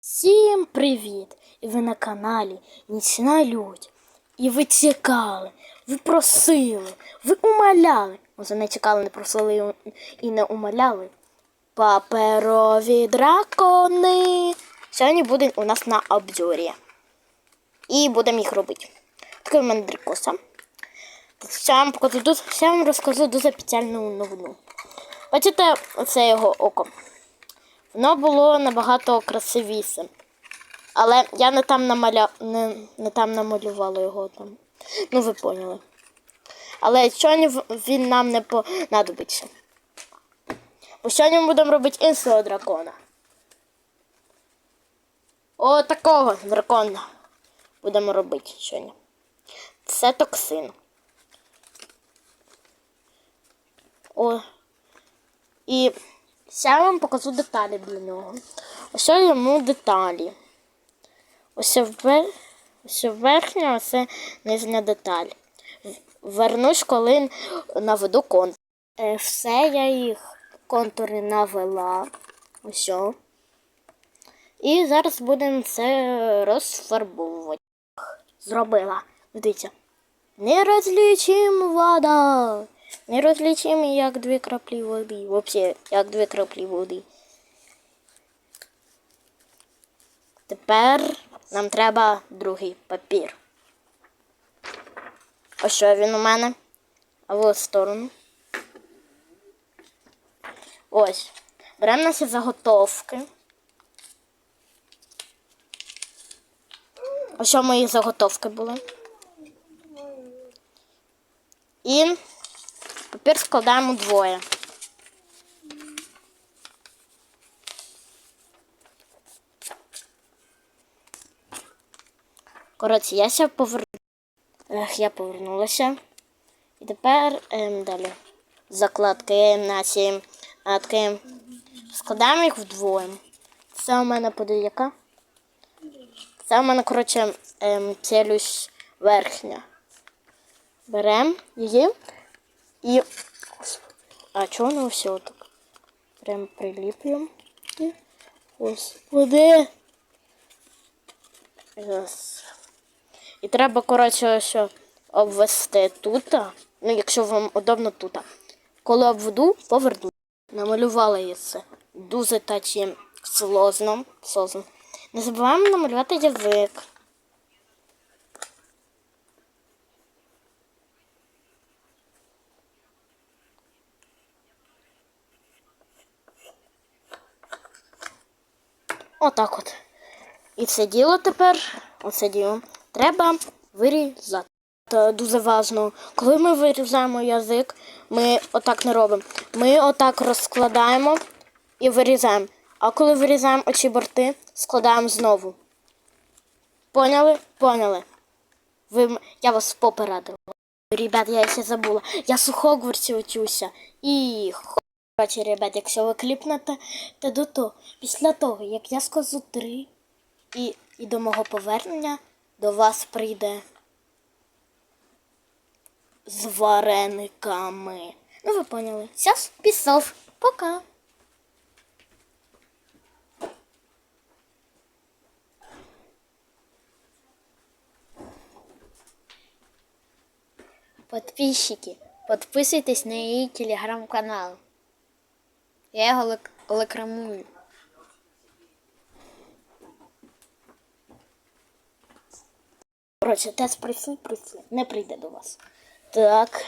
Всім привіт! І ви на каналі Нічна Людь. І ви чекали, ви просили, ви умоляли. Може не чекали, не просили і не умоляли. Паперові дракони. Сьогодні буде у нас на обзорі. І будемо їх робити. Такий в мене дракоса. Ще вам розкажу дуже печальну новину. Бачите, оце його око. Воно було набагато красивіше. Але я не там намаля... не, не там намалювала його там. Ну, ви поняли. Але сьогодні він нам не понадобиться. Бо сьогодні ми будемо робити іншого дракона. О, такого дракона будемо робити сьогодні. Це токсин. О. І я вам покажу деталі для нього. Ось йому деталі. Ось, вер... ось верхня, ось нижня деталь. Вернусь, коли наведу контур. Е, Все я їх контури навела. Ось. І зараз будемо це розфарбовувати. Зробила. Дивіться. Нерозлічим вода. Нерозлічим, як дві краплі води. Взагалі, як дві краплі води. Тепер нам треба другий папір. Ось що він у мене. А в сторону. Ось. Беремо наші заготовки. Ось що мої заготовки були. І папір складаємо двоє. Коротше, я ще повер... Ех, я повернулася. І тепер ем, далі. Закладки наші атки. Складаємо їх вдвоє. Це у мене подивіться. Це у мене, коротше, ем, челюсть верхня. Беремо її і. А чого воно все так? Прям приліплюємо. І. Господи. Раз. І треба, коротше, ось обвести тут. Ну, якщо вам удобно тут. Коли обведу, поверну. Намалювала я це. Дуже тачі сложно. Не забуваємо намалювати язик. Отак от. І це діло тепер, оце діло, треба вирізати. Це дуже важливо. Коли ми вирізаємо язик, ми отак не робимо. Ми отак розкладаємо і вирізаємо. А коли вирізаємо очі борти, складаємо знову. Поняли? Поняли. Ви, я вас попередила. Ребят, я ще забула. Я з Хогвартсі учуся. І Коротше, ребят, якщо ви кліпнете, то до того, після того, як я скажу три, і, і до мого повернення до вас прийде з варениками. Ну, ви поняли. Зараз пішов. Пока. Подписчики, подписуйтесь на її телеграм-канал. Я його лек- рекламую. Коротше, тест прийшли, прийшли. Не прийде до вас. Так.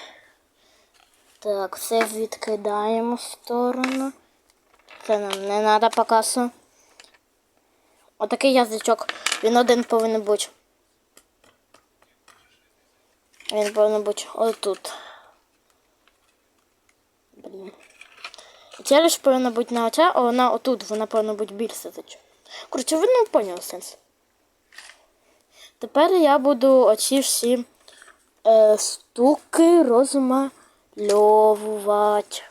Так, все відкидаємо в сторону. Це нам не треба поки що. Отакий язичок. Він один повинен бути. Він повинен бути отут. Блін. Челюсть повинна бути на оця, а вона отут, вона повинна бути більше зачем. Коротше, ви не поняли сенс. Тепер я буду оці всі е, штуки розмальовувати.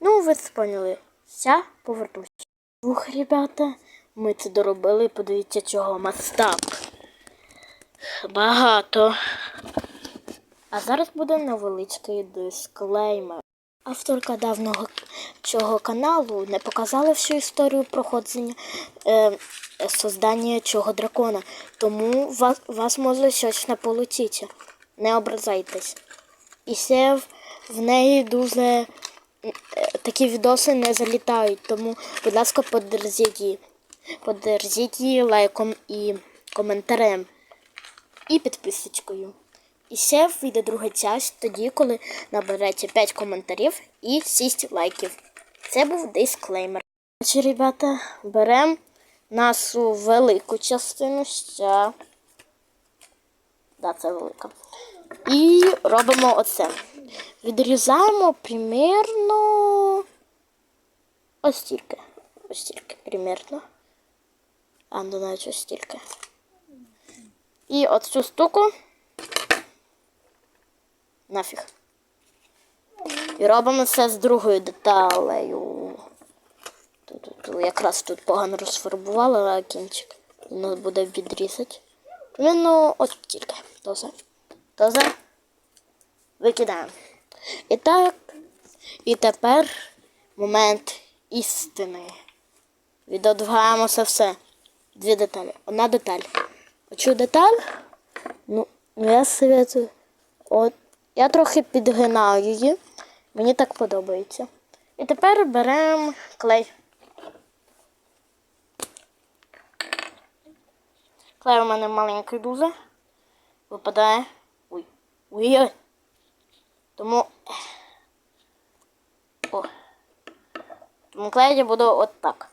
Ну, ви це поняли. Ся повернусь. Ух, ребята, ми це доробили, подивіться, чого мастак. Багато. А зараз буде невеличкий дисклеймер. Авторка давнього цього каналу не показала всю історію проходження е, создання цього дракона. Тому вас, вас може щось не полетіти. Не ображайтесь. І ще в, неї дуже е, такі відоси не залітають. Тому, будь ласка, подержіть її. Подержіть її лайком і коментарем. І підписочкою. І ще вийде друга часть тоді, коли набереться 5 коментарів і 6 лайків. Це був дисклеймер. Значить, ребята, беремо нашу велику частину ще. Да, це велика. І робимо оце. Відрізаємо примірно ось стільки. Ось стільки, примірно. А, ну навіть ось стільки. І от цю штуку нафіг. І робимо це з другою деталею. Тут, якраз тут погано розфарбувала кінчик. Воно буде відрізати. Ну, от тільки. Дозе. Дозе. Викидаємо. І так. І тепер момент істини. Відодвигаємо це все. Дві деталі. Одна деталь. Оцю деталь. Ну, я советую. От. Я трохи підгинаю її. Мені так подобається. І тепер беремо клей. Клей у мене маленький дуже. Випадає. Ой. Ой-ой. Тому. О. Тому клей я буду от так.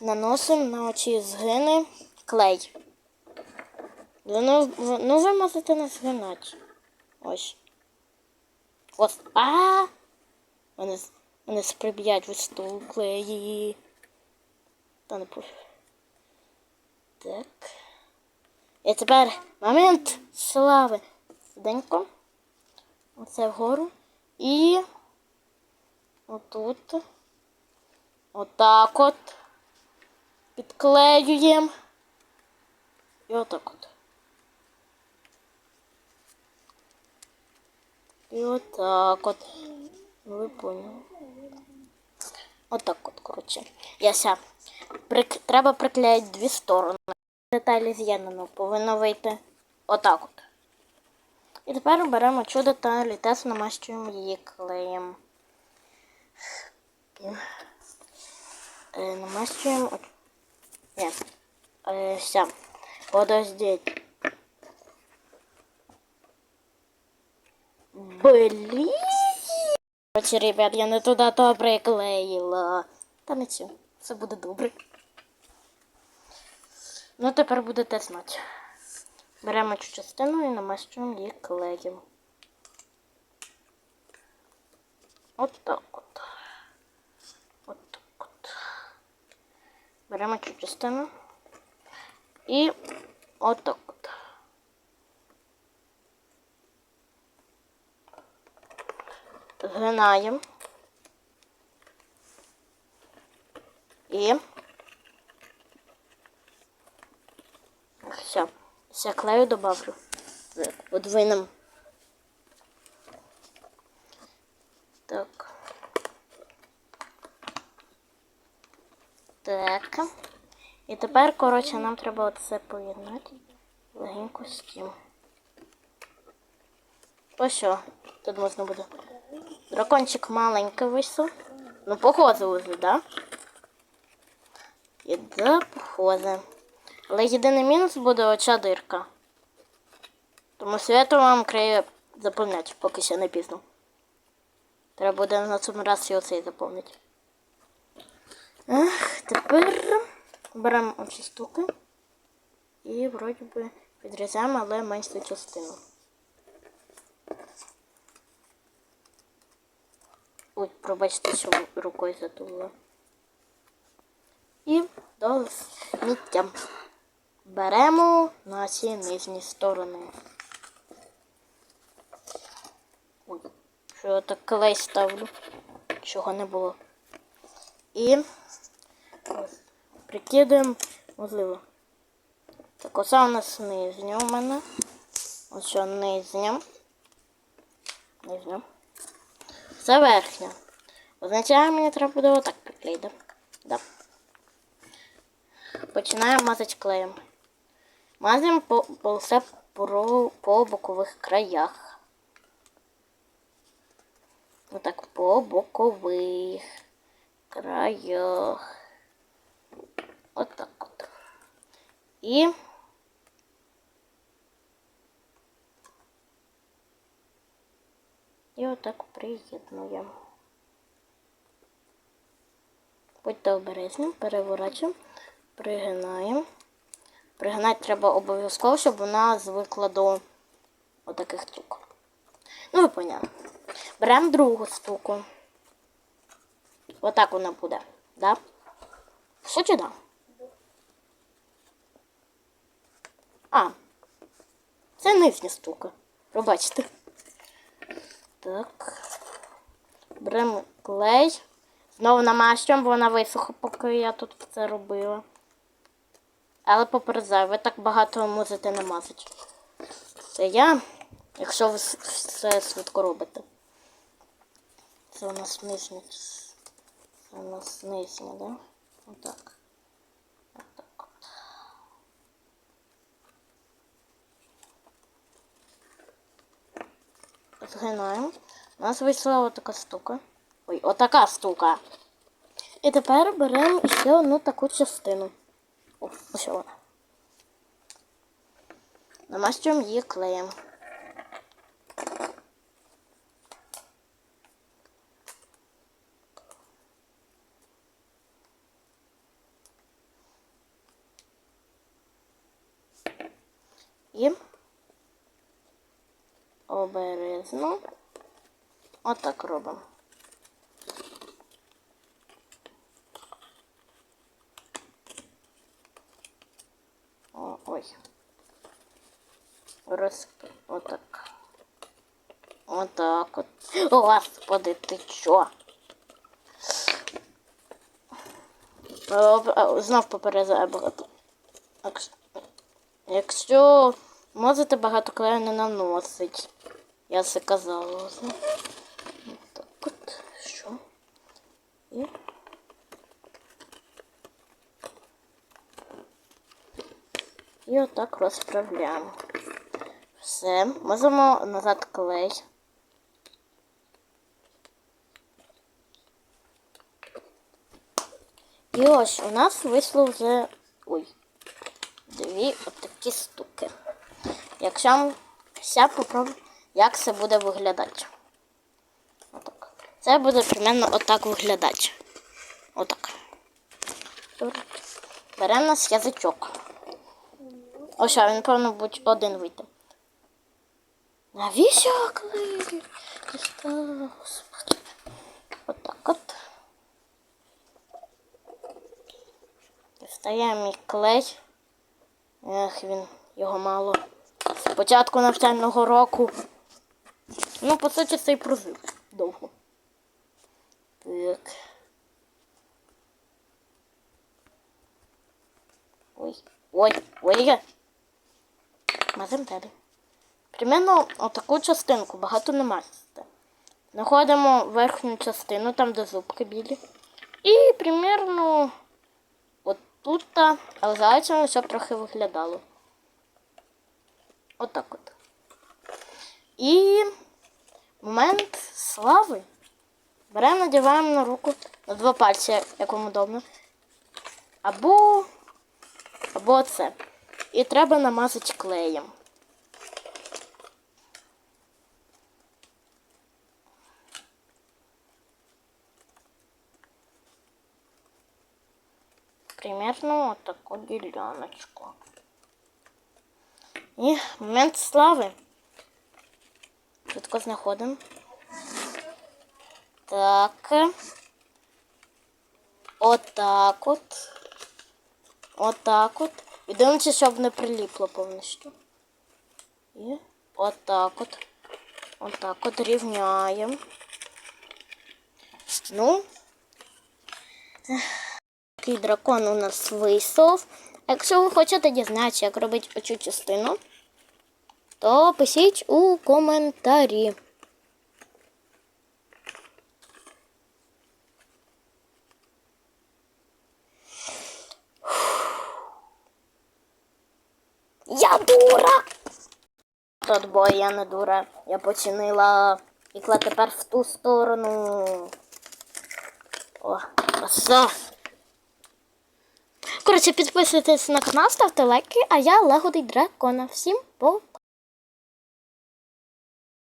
Наносимо на оці згини клей. Ну, ну ви можете не згинати. Ось. Ось. А! Вони, вони сприб'ять в стул. Та не пофіг. Так. І тепер момент слави. Денько. Оце вгору. І отут. Отак от. Підклеюємо. І отак от. І отак от. Ну, Ви поняли. Отак от, коротше. Яся. Прик... Треба приклеїти дві сторони. Деталі з'єднано повинно вийти отак от. І тепер беремо цю деталь і теж намащуємо її клеєм. Е, намащуємо. Ні. Все. Подождіть. Блін. Короче, ребят, я не туди то приклеїла. Та цю. Все буде добре. Ну, тепер будете знати. Беремо цю частину і намащуємо її клеєм. От так от. От так от. Беремо цю частину. І от так от. Згинаємо. І все. Все клею добавлю. Подвинем. Так. Так. І тепер, коротше, нам треба оце поєднати легенько з тим. Ось що, тут можна буде. Дракончик маленький вийшов. Ну, похоже вже, да? І да, похоже. Але єдиний мінус буде оця дирка. Тому свято вам крає заповняти, поки ще не пізно. Треба буде на цьому разі оцей заповнити. Ех, тепер беремо оці штуки і вроді би відрізаємо, але меншу частину. Ой, пробачте, що рукою затулила. І до сміття. Беремо наші нижні сторони. Ой, що я так клей ставлю, чого не було. І ось, прикидаємо, можливо. Так, оце у нас нижня у мене. Ось що нижня. Нижня. Це верхня. Означає, мені треба буде отак приклеїти. Да. починаємо мазати клеєм. Мазаємо по, все по, по бокових краях. Отак, по бокових краях. Отак от. І І отак приєднуємо. Будьте обережні, переворачуємо, пригинаємо. Пригинати треба обов'язково, щоб вона звикла до отаких штук. Ну, ви поняли. Беремо другу штуку. Отак вона буде. Да? Що чи да? А. Це нижня штука. Пробачте. Так. Беремо клей. Знову намащуємо, бо вона висохла, поки я тут це робила. Але попереджаю, ви так багато мусите не мазати. Це я, якщо ви все швидко робите. Це у нас нижня. Це у нас нижня, да? Отак Згинаємо. У нас вийшла отака штука. Ой, отака штука. І тепер беремо ще одну таку частину. О, ось вона. Намащуємо її клеєм. І обережно отак робимо. О, ой. Роз... Отак. Отак от. Господи, ти чо? Знов. Якщо- Якщо можете багато клею не наносить. Я це казала вже. Так от. Що? І. І отак розправляємо. Все. Можемо назад клей. І ось у нас вийшло вже. Ой. Дві отакі штуки. Якщо ще попробую, як це буде виглядати. Отак. Це буде примерно отак виглядати. Отак. Беремо нас язичок. Ось, а він, певно, будь один вийде. Навіщо клеїти? Отак от. Встаємо мій клей. Ех, він його мало. З початку навчального року. Ну, по суті, це і прожив довго. Так. Ой, ой, ой. Мазем далі. Примерно отаку частинку, багато не мазати. Знаходимо верхню частину, там де зубки білі. І примерно отут, але зайцем щоб трохи виглядало. Отак от. І момент слави. Беремо, надіваємо на руку на два пальці, як вам удобно. Або, або це. І треба намазати клеєм. Примерно вот такую діляночку. І момент слави. Швидко знаходимо. Так. Отак от. Отак от. І дивимося, щоб не приліпло повністю. І отак от. Отак от рівняємо. Ну. Такий дракон у нас вийшов. Якщо ви хочете дізнатися, як робити оцю частину, то пишіть у коментарі. Я дура! Тут бо я не дура. Я починила ікла тепер в ту сторону. О, краса. Коротше, підписуйтесь на канал, ставте лайки, а я Легодий Дракона. Всім па!